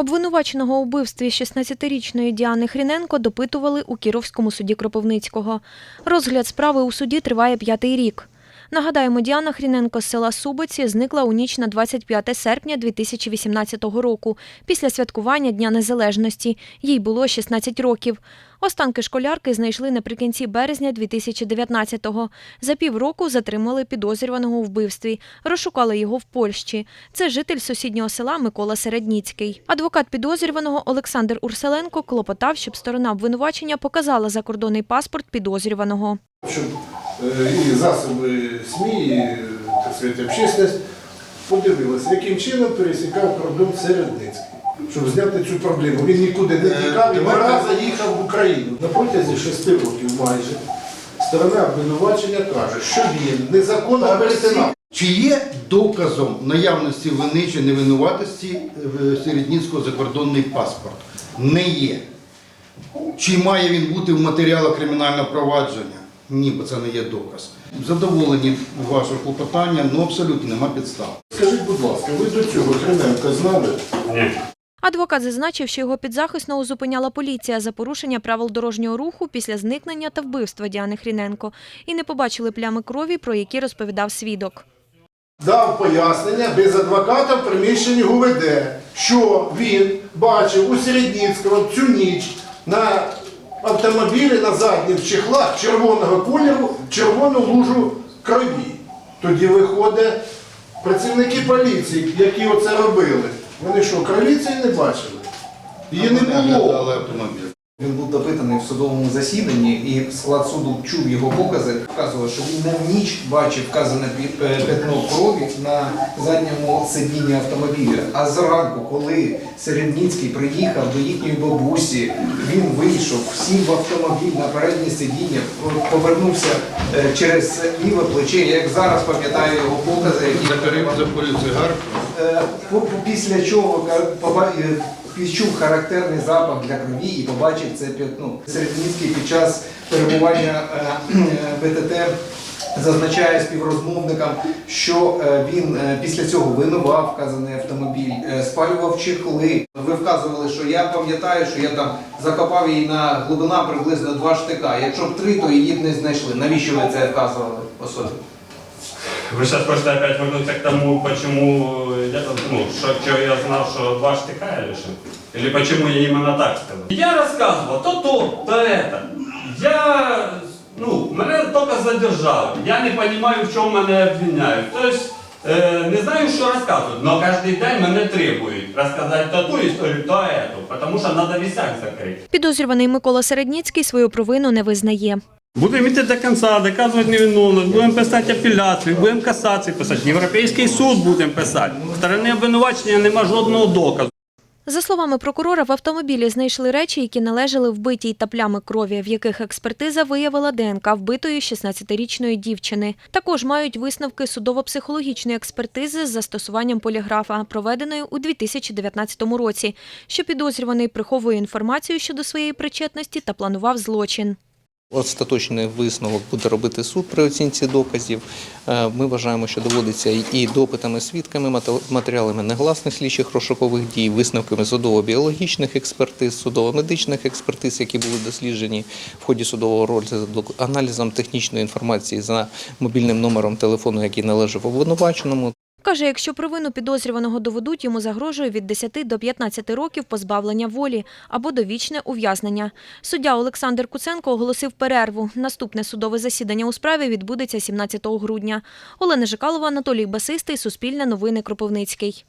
Обвинуваченого у вбивстві 16-річної Діани Хріненко допитували у Кіровському суді Кропивницького. Розгляд справи у суді триває п'ятий рік. Нагадаємо, Діана Хріненко з села Субиці зникла у ніч на 25 серпня 2018 року після святкування Дня Незалежності. Їй було 16 років. Останки школярки знайшли наприкінці березня 2019-го. За півроку затримали підозрюваного у вбивстві. Розшукали його в Польщі. Це житель сусіднього села Микола Середніцький. Адвокат підозрюваного Олександр Урселенко клопотав, щоб сторона обвинувачення показала закордонний паспорт підозрюваного. щоб е, і засоби СМІ, і, так сказати, общественність подивилися, яким чином пересікав кордон Середницький, щоб зняти цю проблему. Він нікуди не тікав і два рази їхав в Україну. На протязі шести років майже сторона обвинувачення каже, що він незаконно перетинав. Чи є доказом наявності вини чи невинуватості е, Середніцького закордонний паспорт? Не є. Чи має він бути в матеріалах кримінального провадження? Ні, бо це не є доказ. Задоволені вашого клопотання, ну абсолютно нема підстав. Скажіть, будь ласка, ви до цього Хрененка знали? Адвокат зазначив, що його підзахисного зупиняла поліція за порушення правил дорожнього руху після зникнення та вбивства Діани Хріненко і не побачили плями крові, про які розповідав свідок. дав пояснення без адвоката в приміщенні ГУВД, що він бачив у Середніцького цю ніч на автомобілі на задніх чехлах червоного кольору червону лужу крові. Тоді виходить працівники поліції, які оце робили. Вони що, крові цієї не бачили? Її не було. Автомобіль. Він був допитаний в судовому засіданні, і склад суду чув його покази. Вказував, що він в ніч бачив вказане е, пятно крові на задньому сидінні автомобіля. А зранку, коли Середніцький приїхав до їхньої бабусі, він вийшов, сів в автомобіль на переднє сидіння, повернувся е, через ліве плече. Я як зараз пам'ятаю його покази, які. Е, Після чого відчув характерний запах для крові і побачив це п'ятно. Середніцький під час перебування е, е, ВТТ зазначає співрозмовникам, що е, він після цього вимивав вказаний автомобіль, спалював чехли. Ви вказували, що я пам'ятаю, що я там закопав її на глибина приблизно два штика. Якщо б три, то її б не знайшли. Навіщо ви це вказували особі? Вы сейчас просто опять вернуться к тому, почему я, ну, что, что я знал, что два штыка я решил? Или почему я именно так сказал? Я рассказывал то то, то это. Я, ну, мене только задержали. Я не понимаю, в чому мене обвиняють. То есть, э, не знаю, що розказувати, но кожен день мене требують розказати то ту історію, то эту, тому що треба вісяк закрити. Підозрюваний Микола Середніцький свою провину не визнає. Будемо йти до кінця, доказувати невиновність, будемо писати апеляцію, будемо касацію писати, Європейський суд будемо писати. В сторони обвинувачення нема жодного доказу. За словами прокурора, в автомобілі знайшли речі, які належали вбитій та плями крові, в яких експертиза виявила ДНК вбитої 16-річної дівчини. Також мають висновки судово-психологічної експертизи з застосуванням поліграфа, проведеної у 2019 році, що підозрюваний приховує інформацію щодо своєї причетності та планував злочин. Остаточний висновок буде робити суд при оцінці доказів. Е, Ми вважаємо, що доводиться і допитами свідками, мате- матеріалами негласних слідчих розшукових дій, висновками судово-біологічних експертиз, судово-медичних експертиз, які були досліджені в ході судового розгляду, аналізом технічної інформації за мобільним номером телефону, який належав обвинуваченому. Каже, якщо провину підозрюваного доведуть, йому загрожує від 10 до 15 років позбавлення волі або довічне ув'язнення. Суддя Олександр Куценко оголосив перерву. Наступне судове засідання у справі відбудеться 17 грудня. Олена Жикалова, Анатолій Басистий, Суспільне новини Кропивницький.